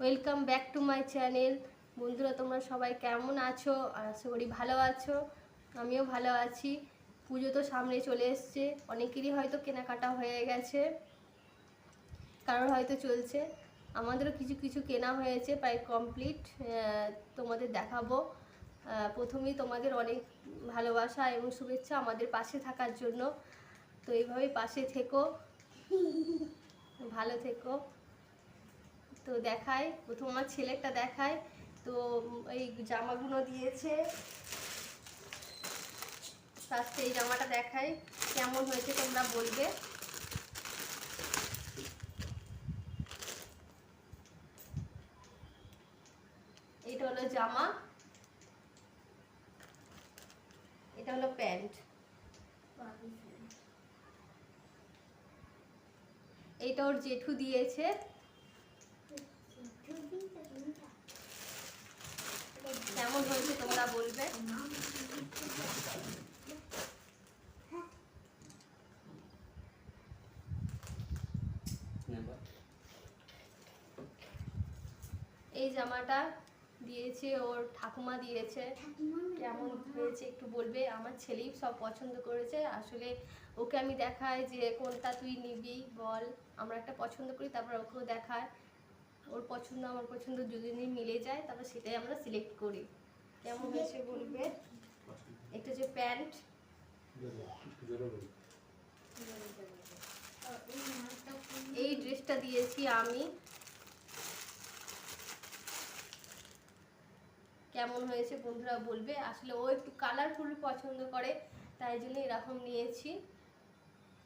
Welcome back to my channel বন্ধুরা, তোমরা সবাই কেমন আছো? আশা করি ভালো আছো। আমিও ভালো আছি। পুজো তো সামনে চলে এসছে। অনেকেরই হয়তো কেনাকাটা হয়ে গেছে। কারোর হয়তো চলছে। আমাদেরও কিছু কিছু কেনা হয়েছে প্রায় কমপ্লিট তোমাদের দেখাবো। প্রথমেই তোমাদের অনেক ভালোবাসা এবং শুভেচ্ছা আমাদের পাশে থাকার জন্য। তো এইভাবেই পাশে থেকো। ভালো থেকো। তো দেখায়, প্রথম আমার ছেলেটা দেখায়, তো এই জামাগুলো দিয়েছে। ফার্স্টে এই জামাটা দেখায়, কেমন হয়েছে তোমরা বলবে। এটা হলো জামা। এটা হলো প্যান্ট। এইটা ওর জেঠু দিয়েছে। কেমন হয়েছে তোমরা বলবে? এই জামাটা দিয়েছে, ওর ঠাকুমা দিয়েছে। কেমন হয়েছে একটু বলবে? আমার ছেলেই সব পছন্দ করেছে। আসলে ওকে আমি দেখাই যে কোনটা তুই নিবি, বল। আমরা একটা পছন্দ করি, তারপর ওকেও দেখায় ওর পছন্দ আমার পছন্দ যদি মিলে যায় তারপর সেটাই আমরা সিলেক্ট করি। কেমন হয়েছে বলবে? এটা যে প্যান্ট। এই ড্রেসটা দিয়েছি আমি। কেমন হয়েছে বন্ধুরা বলবে। আসলে ও একটু কালারফুল পছন্দ করে তাই জন্য এরকম নিয়েছি।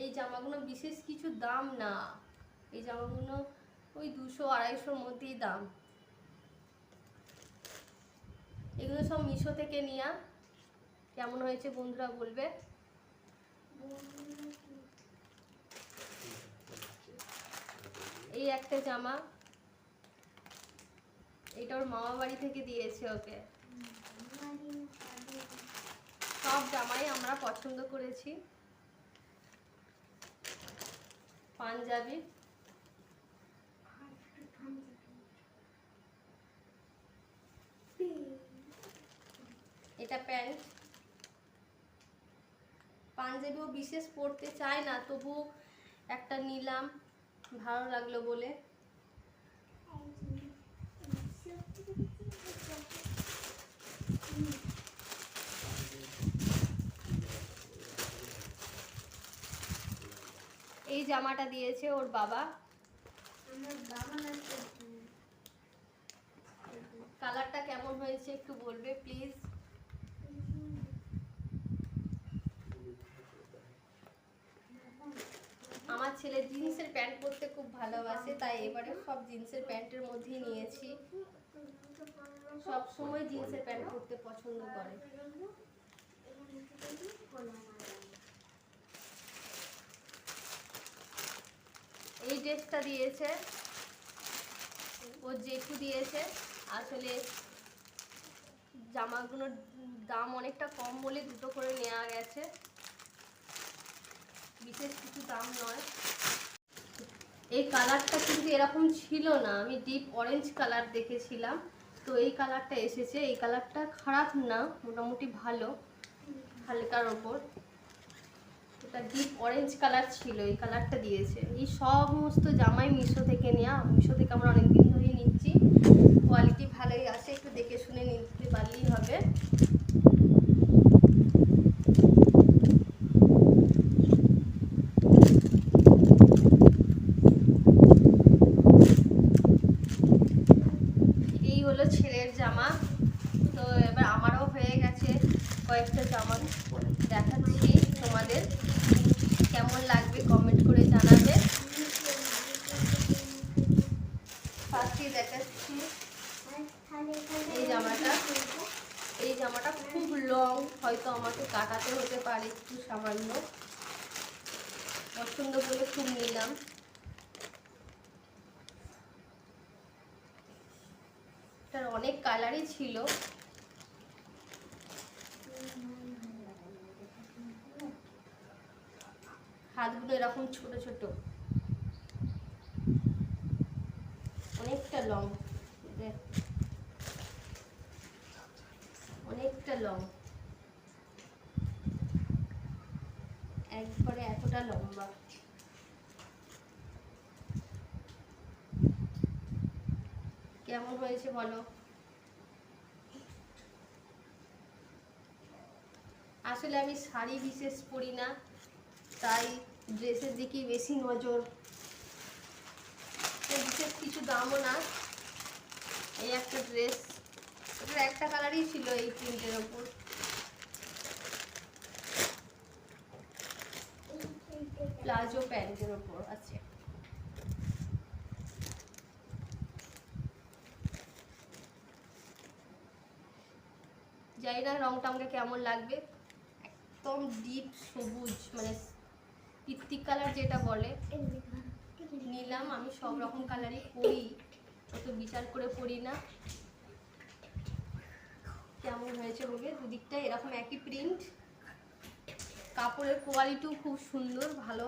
এই জামাগুলো বিশেষ কিছু দাম না। এই জামাগুলো ওই দুশো আড়াইশোর মধ্যেই দাম। এগুলো সব মিশো থেকে নেওয়া কেমন হয়েছে বন্ধুরা বলবে? এই একটা জামা। এটা ওর মামা বাড়ি থেকে দিয়েছে ওকে। সব জামাই আমরা পছন্দ করেছি। পাঞ্জাবি। এটা প্যান্ট। পাঞ্জাবিও বিশেষ পরতে চায় না তবু একটা নিলাম ভালো লাগল বলে। এই জামাটা দিয়েছে ওর বাবা। কালারটা কেমন হয়েছে একটু বলবে প্লিজ? আমার ছেলে জিন্সের প্যান্ট পরতে খুব ভালোবাসে, তাই এবারে সব জিন্সের প্যান্টের মধ্যেই নিয়েছি। সব সময় জিন্সের প্যান্ট পরতে পছন্দ করে। এই ড্রেসটা দিয়েছে, ও জেঠু দিয়েছে। আসলে জামাগুলোর দাম অনেকটা কম বলে দুটো করে নেওয়া গেছে। বিশেষ কিছু দাম নয়। এই কালারটা কিন্তু এরকম ছিল না। আমি ডিপ অরেঞ্জ কালার দেখেছিলাম। তো এই কালারটা এসেছে। এই কালারটা খারাপ না, মোটামুটি ভালো, হালকার ওপর। এটা ডিপ অরেঞ্জ কালার ছিল, এই কালারটা দিয়েছে। এই সমস্ত জামাই মিশো থেকে নেওয়া মিশো থেকে আমরা অনেক দিন ধরেই নিচ্ছি। কোয়ালিটি ভালোই আছে, একটু দেখে শুনে নিতে পারলেই হবে এই হলো ছেলের জামা তো এবার আমারও হয়ে গেছে কয়েকটা জামা দেখাচ্ছি তোমাদের কেমন লাগবে কমেন্ট করে জানাবে ফার্স্টে দেখাচ্ছি এই জামাটা এই জামাটা খুব লং হয়তো আমাকে কাটাতে হতে পারে একটু সামান্য। পছন্দ করে খুব নিলাম। এটার অনেক কালারই ছিল। হাতগুলো এরকম ছোট ছোট। অনেকটা লং। অনেকটা লং। কেমন হয়েছে বলো? আসলে আমি শাড়ি বিশেষ পরি না, তাই ড্রেসের দিকেই বেশি নজর। বিশেষ কিছু দামও না। এই একটা ড্রেস একটা কালারই ছিল এই প্রিন্টের ওপর। প্লাজো প্যান্টের ওপর আছে জানি না রংটা আমাকে কেমন লাগবে? একদম ডিপ সবুজ মানে পিত্তিক কালার যেটা বলে, নিলাম আমি সব রকম কালারই পরি, অত বিচার করে পরি না। কেমন হয়েছে বলবে? দুদিকটা এরকম একই প্রিন্ট কাপড়ের কোয়ালিটিও খুব সুন্দর, ভালো,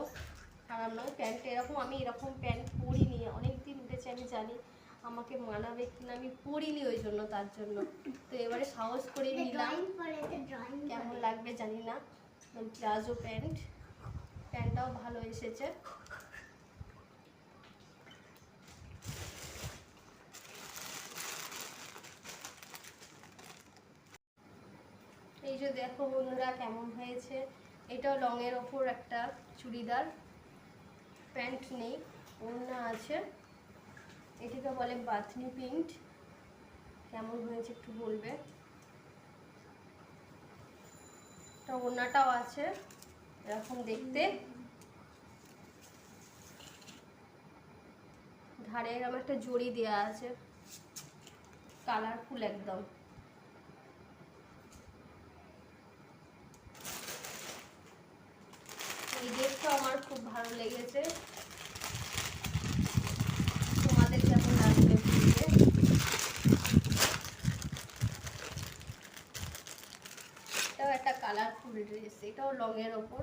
খারাপ নয়। প্যান্টটা এরকম, আমি এরকম প্যান্ট পরিনি অনেক দিন উঠেছে, আমি জানি। আমাকে মানাবে কিনা আমি পরিনি ওই জন্য তার জন্য। তো এবারে সাহস করে নিলাম। কেমন লাগবে জানি না। Palazzo pant. প্যান্টটাও ভালো এসেছে। এই যে দেখো বন্ধুরা কেমন হয়েছে। এটাও লংয়ের ওপর একটা চুড়িদার। প্যান্ট নেই ওড়না আছে। এটাকে বলে বাথনি প্রিন্ট কেমন হয়েছে একটু বলবে? এটা ওড়নাটাও আছে, এরকম দেখতে। ধারে এরকম একটা জড়ি দেওয়া আছে কালারফুল একদম। এই ড্রেসটা আমার খুব ভালো লেগেছে তোমাদের কেমন লাগবে বলবে এটাও একটা কালারফুল ড্রেস এটাও লং এর ওপর,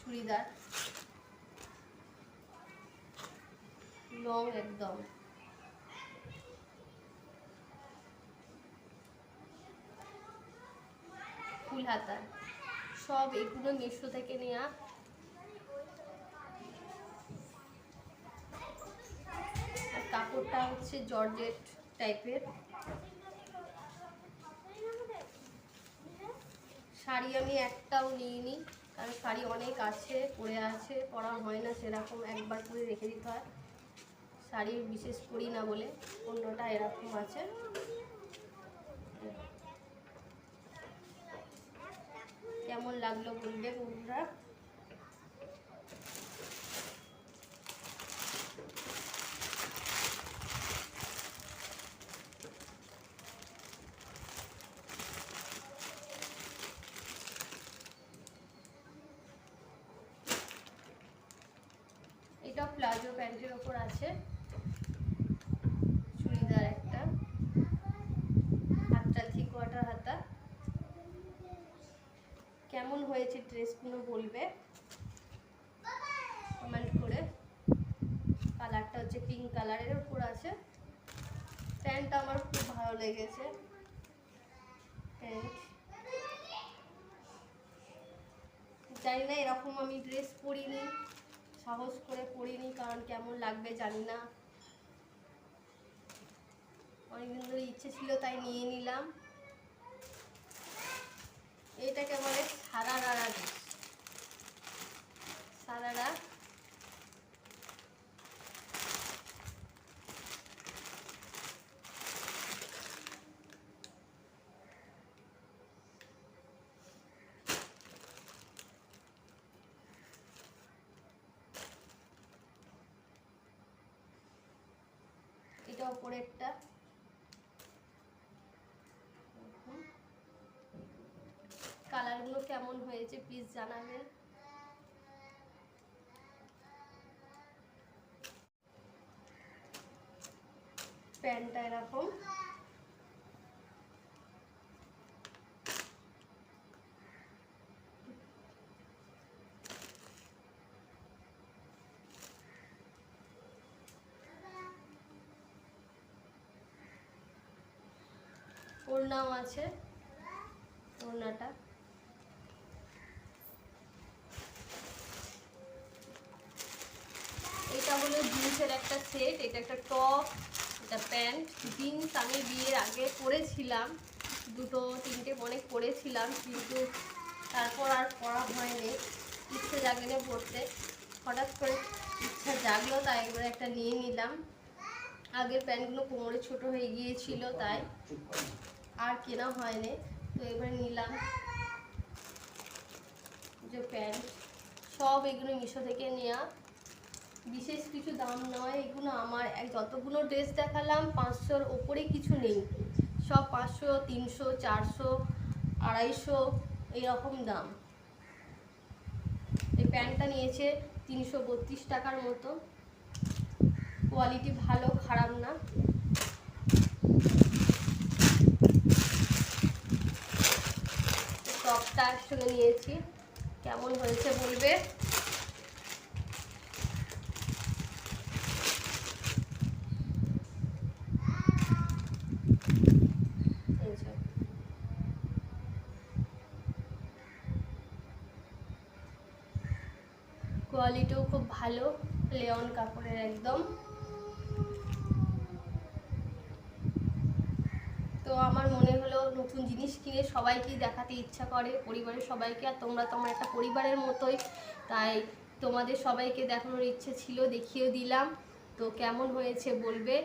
চুড়িদার। লং একদম। ফুল হাতা সব এগুলো মিশো থেকে নেওয়া আর কাপড়টা হচ্ছে জর্জেট টাইপের। শাড়ি আমি একটাও নিইনি, কারণ শাড়ি অনেক আছে, পরে আছে, পরা হয় না সেরকম, একবার পরে রেখে দিতে হয়। শাড়ি বিশেষ পরি না বলে, অন্যটা এরকম আছে। কেমন লাগল বলবে বন্ধুরা এটা প্লাজো প্যান্টের ওপর আছে চুড়িদার একটা হাতটা থ্রি কোয়ার্টার হাতা। কেমন হয়েছে ড্রেসগুলো বলবে? কমেন্ট করে। কালারটা হচ্ছে পিঙ্ক কালারের ওপর আছে। প্যান্টটা আমার খুব ভালো লেগেছে। প্যান্ট। জানি না এরকম আমি ড্রেস পরিনি। সাহস করে পড়িনি, কারণ কেমন লাগবে জানি না। অনেকদিন ধরে ইচ্ছে ছিল তাই নিয়ে নিলাম। এটাকে বলে সারারা রাড়া এটা ওপরেরটা কালারগুলো কেমন হয়েছে প্লিজ জানাবেন। প্যান্টটা এরকম। ওড়নাও আছে ওড়নাটা। এটা হলো জিন্সের একটা সেট, এটা একটা টপ, এটা প্যান্ট। জিন্স আমি বিয়ের আগে পরেছিলাম, দুটো, তিনটে অনেক পরেছিলাম, কিন্তু তারপর আর পরা হয়নি। ইচ্ছে জাগেনি পরতে। হঠাৎ করে ইচ্ছা জাগলো, তাই এবার একটা নিয়ে নিলাম। আগের প্যান্টগুলো কোমরে ছোট হয়ে গিয়েছিল, তাই আর কেনা হয়নি। তো এবার নিলাম যে প্যান্ট, সব এগুলো মিশো থেকে নেওয়া বিশেষ কিছু দাম নয়, এগুলো আমার এক যতগুলো ড্রেস দেখালাম, পাঁচশোর ওপরে কিছু নেই। সব পাঁচশো, তিনশো, চারশো, আড়াইশো, এরকম দাম। এই প্যান্টটা নিয়েছে তিনশো বত্রিশ টাকার মতো। কোয়ালিটি ভালো, খারাপ না। টপটা একসঙ্গে নিয়েছি। কেমন হয়েছে বলবে? কোয়ালিটিও খুব ভালো লেওন কাপড়ের একদম। আমার মনে হলো নতুন জিনিস কিনে সবাইকে দেখাতে ইচ্ছা করে, পরিবারের সবাইকে। আর তোমরা তোমার একটা পরিবারের মতোই, তাই তোমাদের সবাইকে দেখানোর ইচ্ছে ছিল দেখিয়ে দিলাম। তো কেমন হয়েছে বলবে?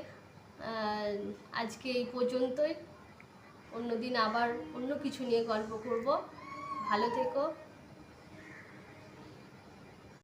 আজকে এই পর্যন্তই। অন্যদিন আবার অন্য কিছু নিয়ে গল্প করব। ভালো থেকো।